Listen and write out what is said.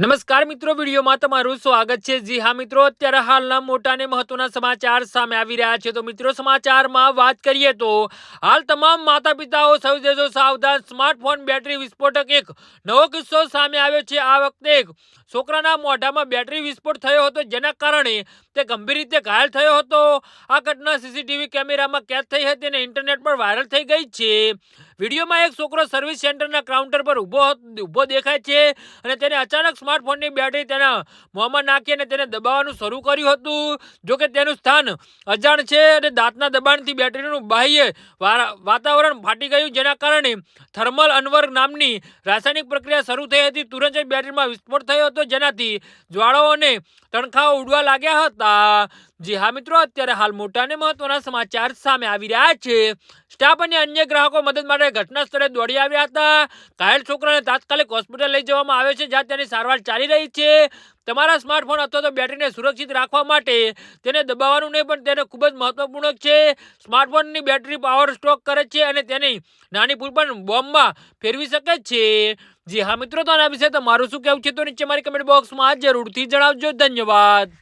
નમસ્કાર મિત્રો, વિડીયોમાં તમારું સ્વાગત છે. જી હા મિત્રો, અત્યારે હાલના મોટા અને મહત્વના સમાચાર સામે આવી રહ્યા છે. તો મિત્રો, સમાચારમાં વાત કરીએ તો હાલ તમામ માતા પિતાઓ સૌ દેજો સાવધાન સ્માર્ટફોન બેટરી વિસ્ફોટક એક નવો કિસ્સો સામે આવ્યો છે. આ વખતે એક છોકરાના મોઢામાં બેટરી વિસ્ફોટ થયો હતો, જેના કારણે તે ગંભીર રીતે ઘાયલ થયો હતો. આ ઘટના સીસીટીવી કેમેરામાં કેદ થઈ હતી અને ઇન્ટરનેટ પર વાયરલ થઈ ગઈ છે. વિડીયોમાં એક છોકરો સર્વિસ સેન્ટરના કાઉન્ટર પર ઊભો ઊભો દેખાય છે અને તેને અચાનક સ્માર્ટફોનની બેટરી તેના મોંમાં નાખી અને તેને દબાવવાનું શરૂ કર્યું હતું. જોકે તેનું સ્થાન અજાણ છે અને દાંતના દબાણથી બેટરીનું બાહ્ય વાતાવરણ ફાટી ગયું, જેના કારણે થર્મલ અનવર નામની રાસાયણિક પ્રક્રિયા શરૂ થઈ હતી. તુરંત જ બેટરીમાં વિસ્ફોટ થયો હતો, જેનાથી જ્વાળાઓ અને તણખાઓ ઉડવા લાગ્યા હતા. જી હા મિત્રો, અત્યારે હાલ મોટા અને મહત્વના સમાચાર સામે આવી રહ્યા છે. સ્ટાફ અને અન્ય ગ્રાહકો મદદ માટે ઘટના સ્થળે દોડી આવ્યા હતા. ઘાયલ છોકરાને તાત્કાલિક હોસ્પિટલ લઈ જવામાં આવ્યો છે, જ્યાં તેની સારવાર ચાલી રહી છે. તમારા સ્માર્ટફોન અથવા તો બેટરીને સુરક્ષિત રાખવા માટે તેને દબાવવાનું નહીં, પણ તેને ખૂબ જ મહત્વપૂર્ણ છે. સ્માર્ટફોનની બેટરી પાવર સ્ટોક કરે છે અને તેની નાની ભૂલ પણ બોમ્બમાં ફેરવી શકે છે. જી હા મિત્રો, તો આના વિશે તમારું શું કહેવું છે, તો નીચે મારી કમેન્ટ બોક્સમાં જરૂરથી જણાવજો. ધન્યવાદ.